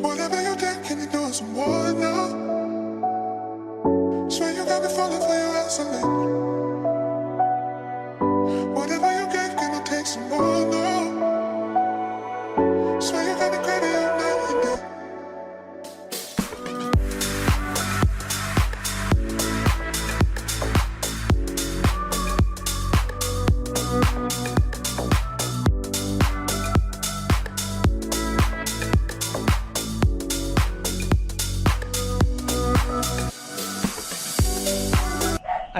Whatever you did, can you do it some more now? Swear you got me falling for Whatever you get, can you take some more now?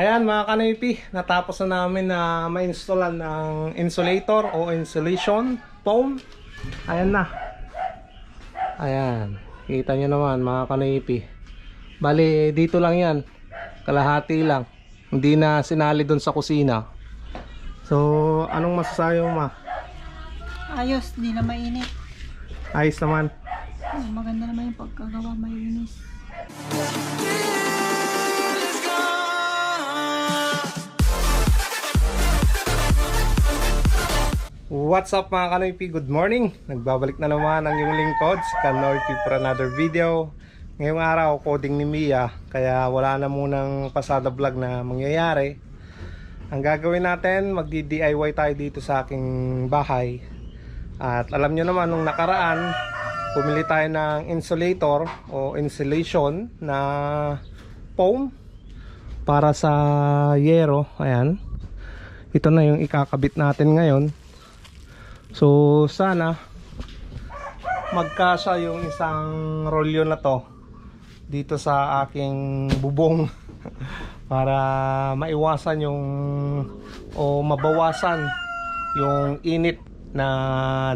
Ayan mga kanipi, natapos na namin na ma-installan ng insulator o insulation foam. Ayan na. Ayan. Kita nyo naman mga kanipi. Bali, dito lang yan. Kalahati lang. Hindi na sinali dun sa kusina. So, anong masasayo ma? Ayos, di na mainit. Ayos naman. Oh, maganda naman yung pagkagawa malinis. What's up mga Kanoypi? Good morning! Nagbabalik na naman ang iyong lingkod si Kanoypi for another video. Ngayong araw, coding ni Mia, kaya wala na munang pasada vlog na mangyayari. Ang gagawin natin, magdi-DIY tayo dito sa aking bahay. At alam nyo naman, nung nakaraan, pumili tayo ng insulator o insulation na foam para sa yero. Ayan. Ito na yung ikakabit natin ngayon. So sana magkasya yung isang rolyo na to dito sa aking bubong para maiwasan yung o mabawasan yung init na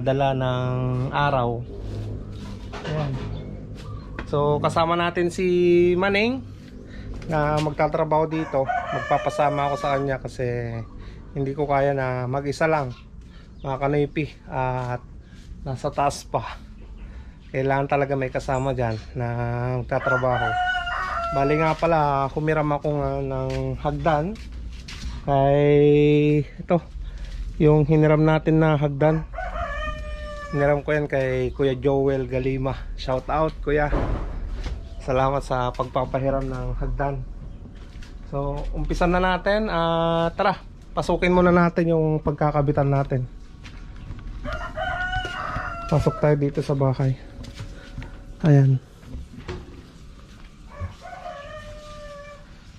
dala ng araw. Ayan. So kasama natin si Maneng na magtatrabaho dito. Magpapasama ako sa kanya kasi hindi ko kaya na mag-isa lang mga kanipi at nasa taas pa. Kailangan talaga may kasama dyan na magtatrabaho. Bali nga pala humiram ako nga ng hagdan. Kay ito yung hiniram natin na hagdan. Hiniram ko yan kay Kuya Joel Galima. Shout out kuya. Salamat sa pagpapahiram ng hagdan. So umpisan na natin at tara pasukin muna natin yung pagkakabitan natin Pasok tayo dito sa bahay. Ayan.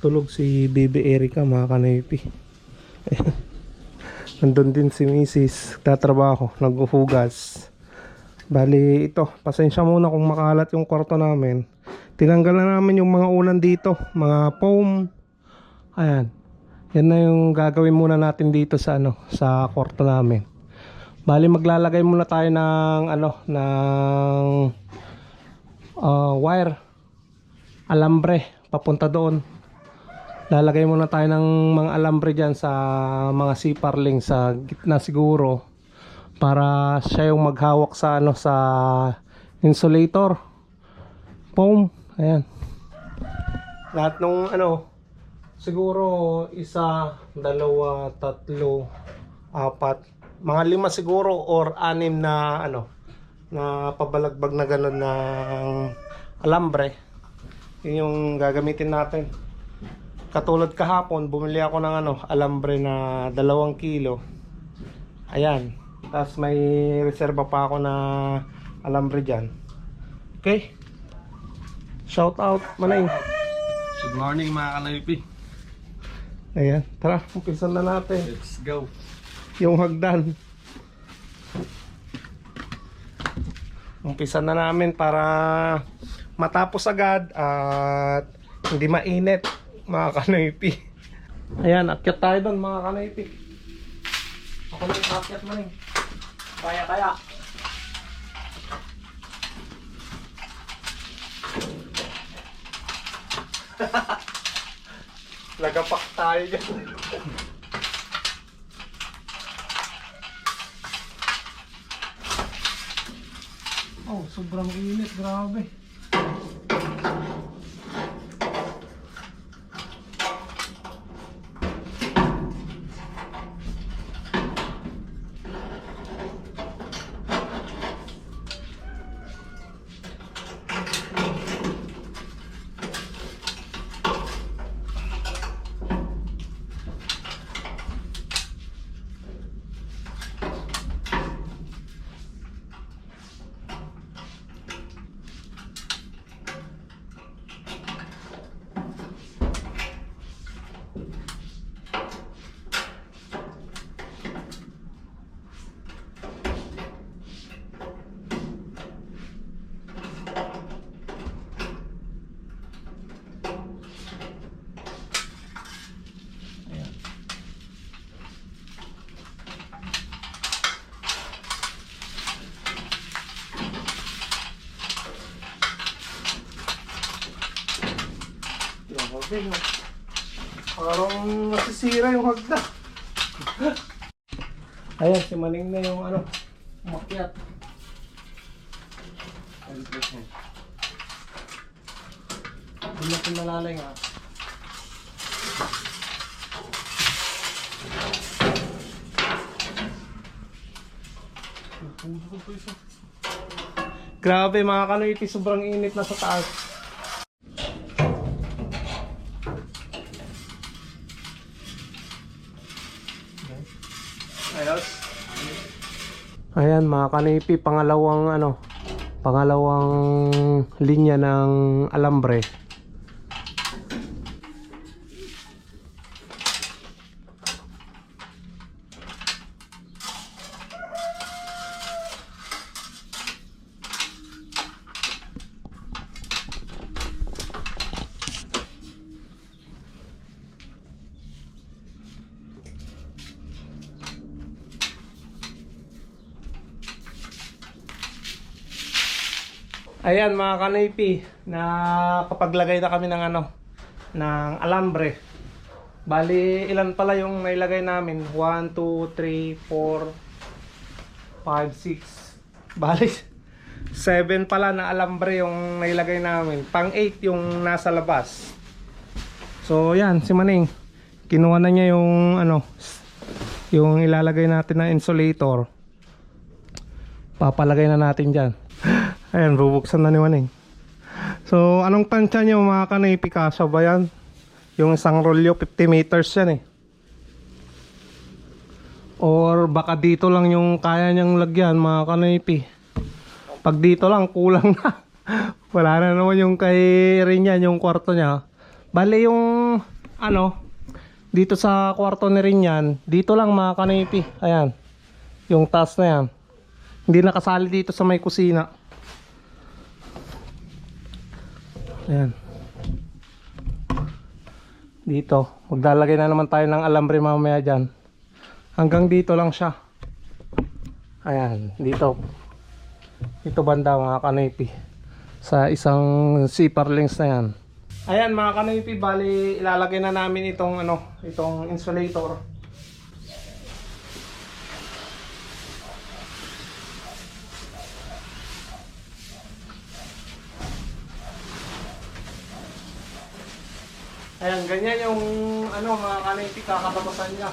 Tulog si Baby Erica mga kanipi. Nandun din si Mrs. Tatrabaho, naghuhugas. Bali ito, pasensya muna kung makalat yung kwarto namin. Tinanggal na namin yung mga ulan dito, mga foam. Ayan. Yan na yung gagawin muna natin dito sa ano, sa kwarto namin. Bali maglalagay muna tayo ng ano ng uh, wire alambre papunta doon. Lalagay muna tayo ng mga alambre diyan sa mga siparling sa gitna siguro para siya yung maghawak sa ano sa insulator foam. Ayan. Lahat nung ano siguro isa, dalawa, tatlo, apat, mga lima siguro or anim na ano na pabalagbag na gano'n ng alambre. Yun yung gagamitin natin. Katulad kahapon bumili ako ng ano alambre na dalawang kilo. Ayan. Tapos may reserva pa ako na alambre dyan. Okay. Shout out manay. Good morning mga kanaypi. ayan. Tara umpisan na natin. Let's go. Yung hagdan. Umpisa na namin para matapos agad at hindi mainit mga kanaypi. Ayan, akyat tayo doon mga kanaypi. Ako na yung akyat man eh. Kaya kaya. Lagapak tayo dyan. sobrang init, grabe. Grabe, no? Parang nasisira yung hagda. Ayan, si Maning na yung ano, umakyat. Hindi natin nalalay nga. Grabe mga kanoyti, sobrang init na sa taas. Ayos. Ayan mga kanipi, pangalawang ano, pangalawang linya ng alambre. Ayan mga kanipi, na kapaglagay na kami ng ano, ng alambre. Bali, ilan pala yung nailagay namin? 1, 2, 3, 4, 5, 6. Bali, 7 pala na alambre yung nailagay namin. Pang 8 yung nasa labas. So, yan, si Maning. Kinuha na niya yung ano, yung ilalagay natin na insulator. Papalagay na natin dyan. Ayan, bubuksan na ni Maning. So, anong tansya nyo mga kanay Picasso ba yan? Yung isang rolyo, 50 meters yan eh. Or baka dito lang yung kaya niyang lagyan mga kanaypi. Pag dito lang, kulang na. Wala na naman yung kay Rinyan, yung kwarto niya. Bale yung, ano, dito sa kwarto ni Rinyan, dito lang mga kanaypi. Ayan, yung taas na yan. Hindi nakasali dito sa may kusina. Ayan. Dito. Maglalagay na naman tayo ng alambre mamaya dyan. Hanggang dito lang siya. Ayan. Dito. Dito banda mga kanipi. Sa isang zipper links na yan. Ayan mga kanipi. Bali ilalagay na namin itong ano. Itong insulator. Ayan, ganyan yung ano mga kanipi kakatapasan niya.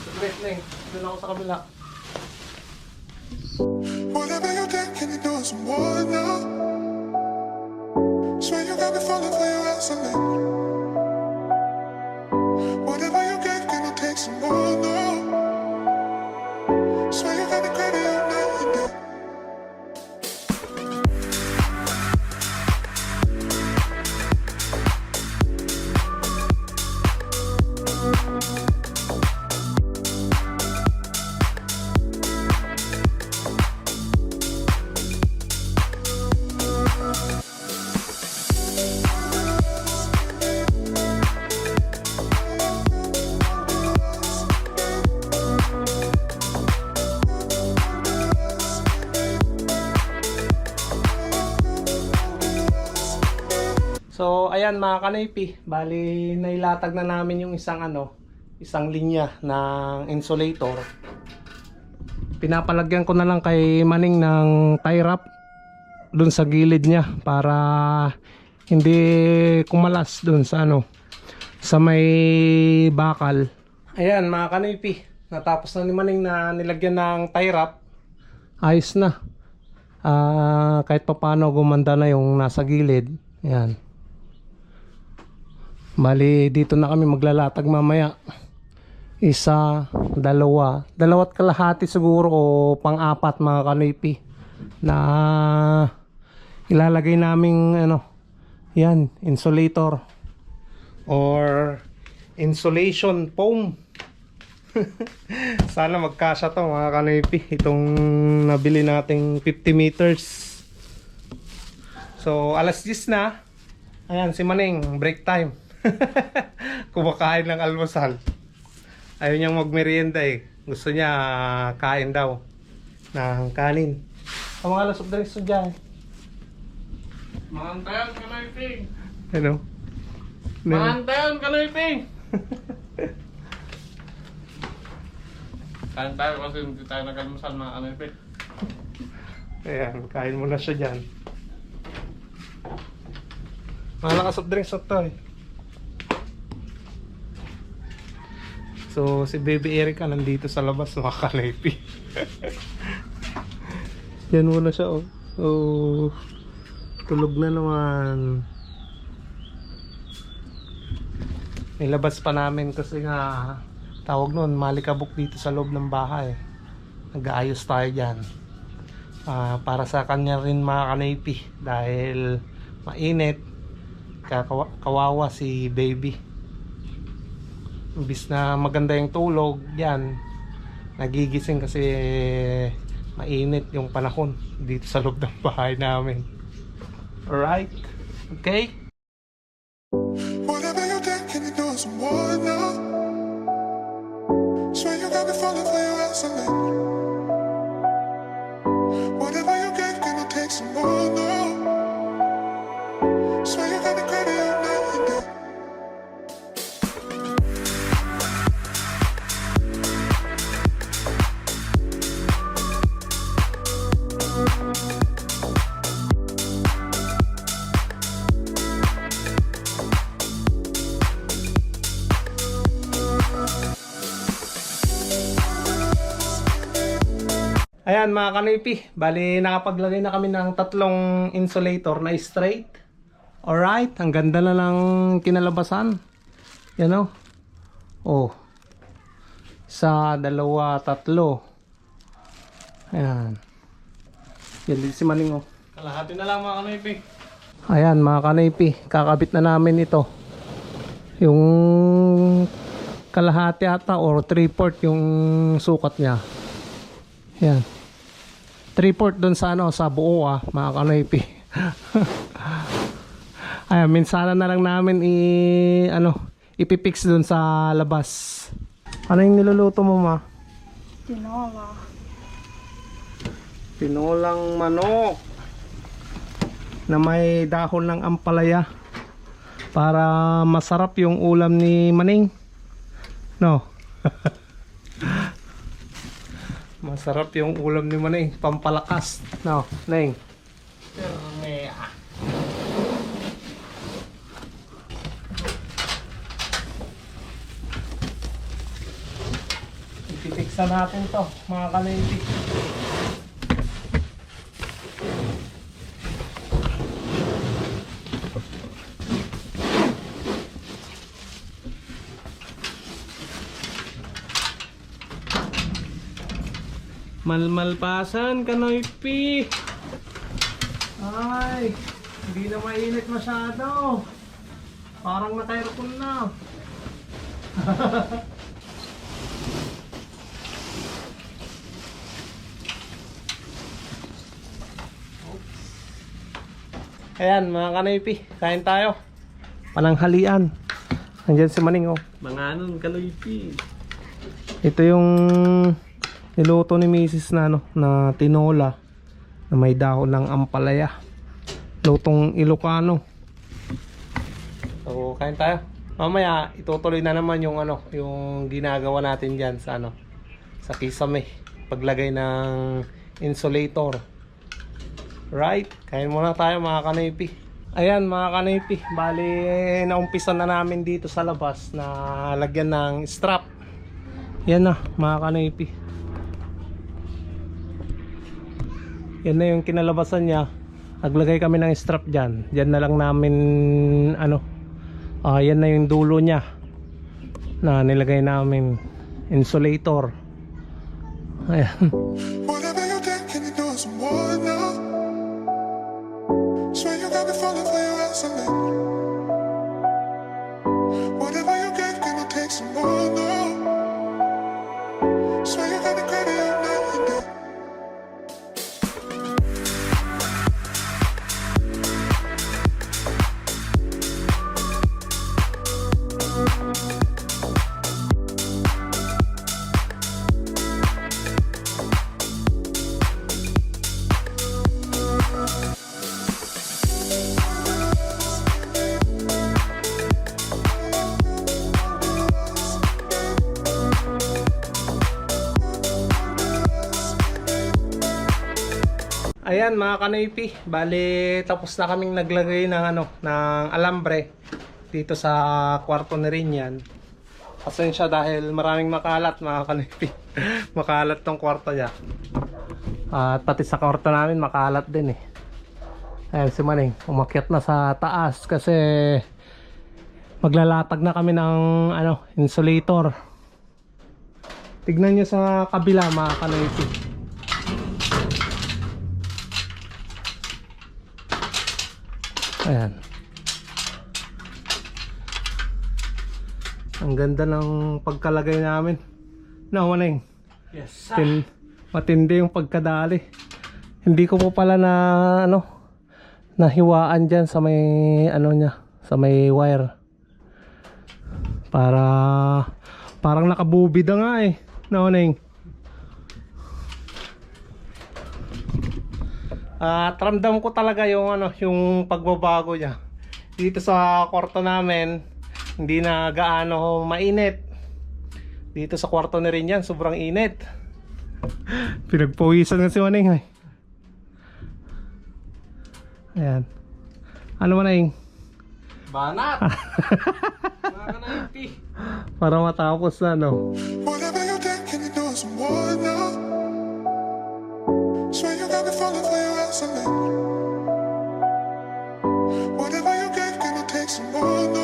Saglit lang, doon ako sa kabila. So, ayan mga kanipi, bali nailatag na namin yung isang ano, isang linya ng insulator. Pinapalagyan ko na lang kay Maning ng tie wrap dun sa gilid niya para hindi kumalas dun sa ano, sa may bakal. Ayan mga kanipi, natapos na ni Maning na nilagyan ng tie wrap. Ayos na. Ah, kahit papano gumanda na yung nasa gilid. Ayan. Bali, dito na kami maglalatag mamaya. Isa, dalawa, dalawat kalahati siguro o pang-apat mga kanipi na ilalagay naming ano, yan, insulator or insulation foam. Sana magkasya to mga kanipi itong nabili nating 50 meters. So, alas 10 na. Ayan, si Maning, break time. kumakain ng almusal. Ayaw niyang magmerienda eh. Gusto niya ah, kain daw ng kanin. Ang mga lasok drinks to dyan. Mahantayan ka na iping! Ano? Ano? Mahantayan ka na iping! Kain tayo kasi hindi tayo nag-almusal mga kaniping. Ayan, kain mo na siya dyan. Mga nakasoft drinks to eh. So, si Baby Erica nandito sa labas, mga kanaypi. Yan muna siya, oh. Oh, tulog na naman. Nilabas pa namin kasi nga tawag nun, malikabok dito sa loob ng bahay. Nag-aayos tayo dyan. Ah, para sa kanya rin mga kanaypi dahil mainit kakawa- kawawa si baby imbis na maganda yung tulog yan. Nagigising kasi mainit yung panahon dito sa loob ng bahay namin. Alright? Okay Ayan mga kanipi, bali nakapaglagay na kami ng tatlong insulator na straight. Alright, ang ganda na ng kinalabasan. Yan o. Oh. Sa dalawa, tatlo. Ayan. Yan din si Maning oh. Kalahati na lang mga kaniping. Ayan mga kanipi, kakabit na namin ito. Yung kalahati ata or 3-port yung sukat niya. Yan. 3-port doon sa ano, sa buo ah, mga kanipi. Ayan, minsanan na lang namin i ano, ipipix doon sa labas. Ano yung niluluto mo ma? Tinola. Tinolang manok na may dahon ng ampalaya para masarap yung ulam ni Maning. No. masarap yung ulam ni Maning, pampalakas. No, Ning. Ipitiksa natin to, mga kanaypi. Malmalpasan, kanoypi. Ay, hindi na mainit masyado. Parang naka-aircon na. Ayan mga kanoypi, kain tayo. Pananghalian. Nandiyan si Maning oh. Mga anong kaniping. Ito yung niluto ni Mrs. na ano, na tinola na may dahon ng ampalaya. Lutong Ilocano. So, kain tayo. Mamaya itutuloy na naman yung ano, yung ginagawa natin diyan sa ano, sa kisame. Paglagay ng insulator. Right? Kain muna tayo mga kanipi. Ayan mga kanipi, bali naumpisa na namin dito sa labas na lagyan ng strap. Yan na mga kanipi. Yan na yung kinalabasan niya. Naglagay kami ng strap dyan. Dyan na lang namin ano. ah yan na yung dulo niya. Na nilagay namin insulator. Ayan. Swear you got me falling for your excellence. Ayan mga kanoypi, bali tapos na kaming naglagay ng ano, ng alambre dito sa kwarto ni Rinyan. Pasensya dahil maraming makalat mga kanoypi. makalat tong kwarto niya. At pati sa kwarto namin makalat din eh. Ayan si Maning, umakyat na sa taas kasi maglalatag na kami ng ano, insulator. Tignan nyo sa kabila mga kanoypi. Ayan. Ang ganda ng pagkalagay namin. No, Maneng. Yes. Tin matindi yung pagkadali. Hindi ko po pala na ano nahiwaan diyan sa may ano niya, sa may wire. Para parang nakabubida nga eh. No, Neng. At ramdam ko talaga yung ano, yung pagbabago niya. Dito sa kwarto namin, hindi na gaano mainit. Dito sa kwarto na rin yan, sobrang init. Pinagpawisan nga si Maneng. eh. Ayan. Ano Maneng? Banat! Para matapos na, no? Whatever you think, can you do some more now? Can you take some more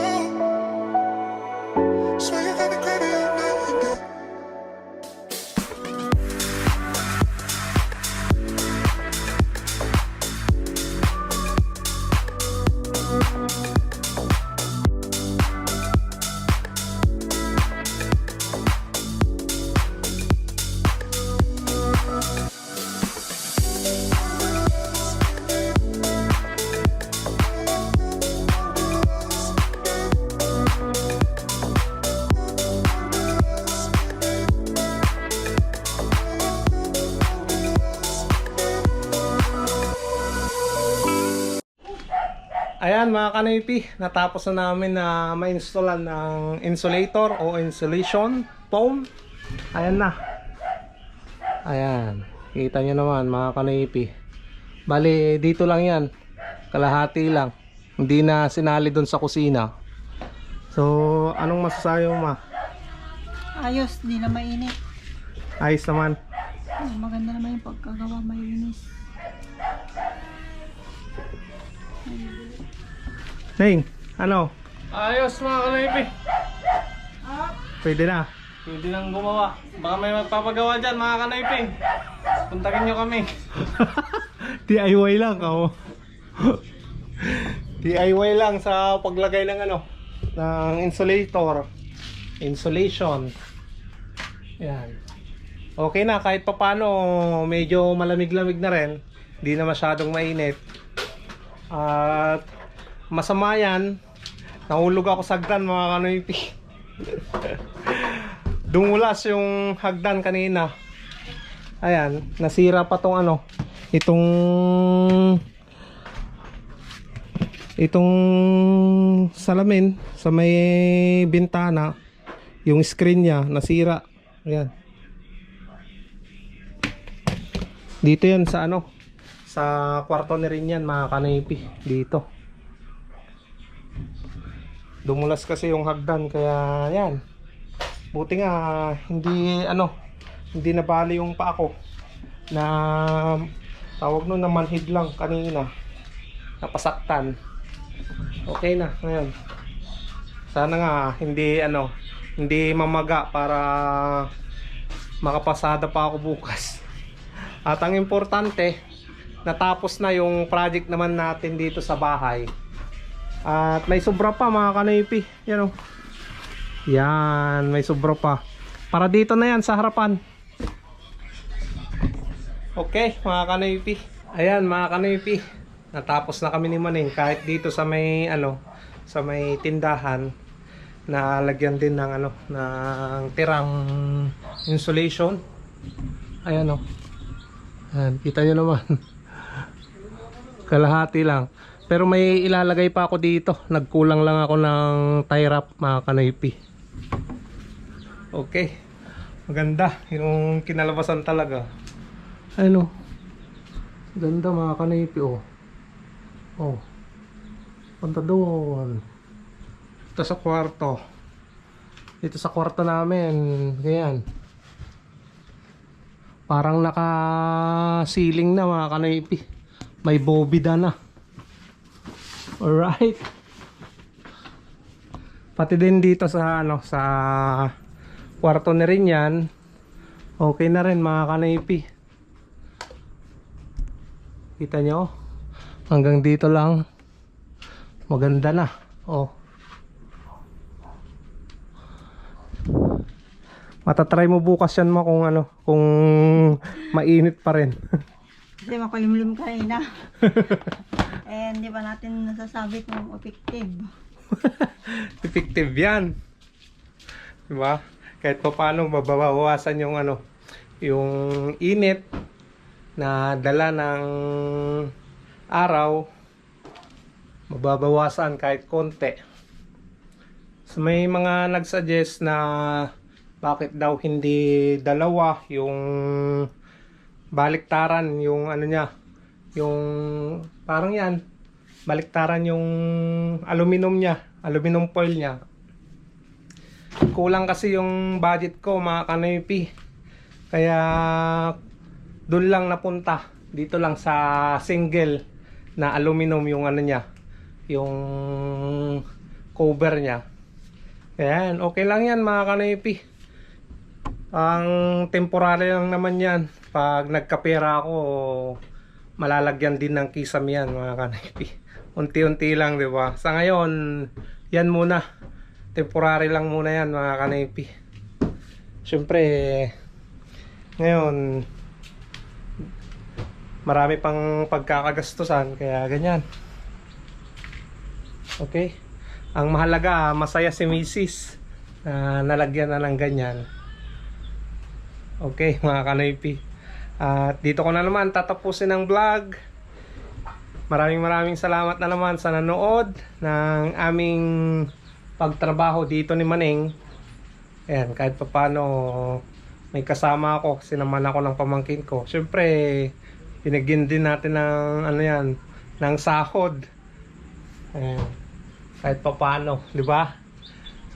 mga kanipi, natapos na namin na ma-installan ng insulator o insulation foam. Ayan na. Ayan. Kita nyo naman mga kanipi. Bali, dito lang yan. Kalahati lang. Hindi na sinali doon sa kusina. So, anong masasabi mo ma? Ayos, di na mainit. Ayos naman. Maganda naman yung pagkagawa malinis. Ning, ano? Ayos mga kanoypi. Pwede na. Pwede nang gumawa. Baka may magpapagawa dyan mga kanoypi. Puntakin nyo kami. DIY lang ako. DIY lang sa paglagay ng ano ng insulator, insulation. Yan. Okay na kahit papano medyo malamig-lamig na rin. Hindi na masyadong mainit. At masama yan. Nahulog ako sa hagdan mga kanoypi. Dumulas yung hagdan kanina. Ayan, nasira pa tong ano, itong itong salamin sa may bintana, yung screen niya nasira. Ayan. Dito yan sa ano, sa kwarto ni rin yan mga kanipi, dito. Dumulas kasi yung hagdan kaya yan. Buti nga hindi ano, hindi nabali yung pa ako na tawag nun na manhid lang kanina. Napasaktan. Okay na ngayon. Sana nga hindi ano hindi mamaga para makapasada pa ako bukas. At ang importante natapos na yung project naman natin dito sa bahay at may sobra pa mga kanipi yan o yan may sobra pa para dito na yan sa harapan Okay, mga kanipi. Ayan, mga kanipi. Natapos na kami ni Maning kahit dito sa may ano, sa may tindahan na lagyan din ng ano, ng tirang insulation. Ayan oh. Ayan, kita nyo naman. Kalahati lang. Pero may ilalagay pa ako dito. Nagkulang lang ako ng tie wrap, mga kanipi. Okay. Maganda yung kinalabasan talaga. Ano? Ganda mga kanipi oh. Oh. Punta doon. Ito sa kwarto. Dito sa kwarto namin. Ganyan. Parang naka-ceiling na mga kanipi. May bobida na. Alright. Pati din dito sa ano sa kwarto na rin yan. Okay na rin mga kanipi. Kita nyo? Hanggang dito lang. Maganda na. Oh. Matatry mo bukas yan mo kung ano, kung mainit pa rin. Kasi makulimlim kanina. eh, hindi pa natin nasasabi kung effective. Effective yan. Diba? Kahit pa paano mababawasan yung ano, yung init na dala ng araw mababawasan kahit konti. So may mga nagsuggest na bakit daw hindi dalawa yung baliktaran yung ano niya yung parang yan. Baliktaran yung aluminum niya aluminum foil niya. Kulang kasi yung budget ko mga kanoypi. Kaya doon lang napunta. Dito lang sa single na aluminum yung ano niya yung cover niya. Ayan, okay lang yan mga kanoypi. Ang temporary lang naman yan pag nagkapera ako malalagyan din ng kisam yan mga kanipi unti-unti lang di ba? Sa ngayon yan muna. Temporary lang muna yan mga kanipi syempre ngayon marami pang pagkakagastusan kaya ganyan. Okay? Ang mahalaga masaya si misis na nalagyan na ng ganyan. Okay, mga kanoypi. At dito ko na naman tatapusin ang vlog. Maraming maraming salamat na naman sa nanood ng aming pagtrabaho dito ni Maneng. Ayan, kahit pa paano may kasama ako, sinaman ako ng pamangkin ko. Siyempre, pinagyan din natin ng ano yan, ng sahod. Ayan, kahit pa paano, di ba?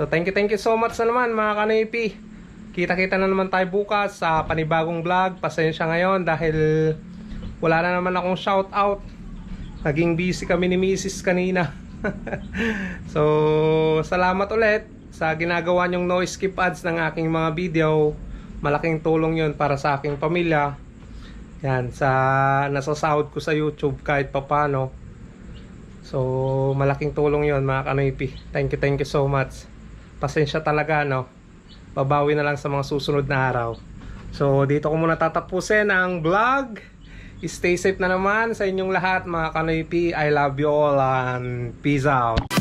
So thank you, thank you so much na naman mga kanoypi. Kita-kita na naman tayo bukas sa panibagong vlog. Pasensya ngayon dahil wala na naman akong shout out. Naging busy kami ni Mrs. kanina. so, salamat ulit sa ginagawa nyong noise skip ads ng aking mga video. Malaking tulong yun para sa aking pamilya. Yan, sa nasasahod ko sa YouTube kahit papano. So, malaking tulong yun mga kanoypi. Thank you, thank you so much. Pasensya talaga, no? Babawi na lang sa mga susunod na araw. So, dito ko muna tatapusin ang vlog. Stay safe na naman sa inyong lahat mga kanoypi. I love you all and peace out.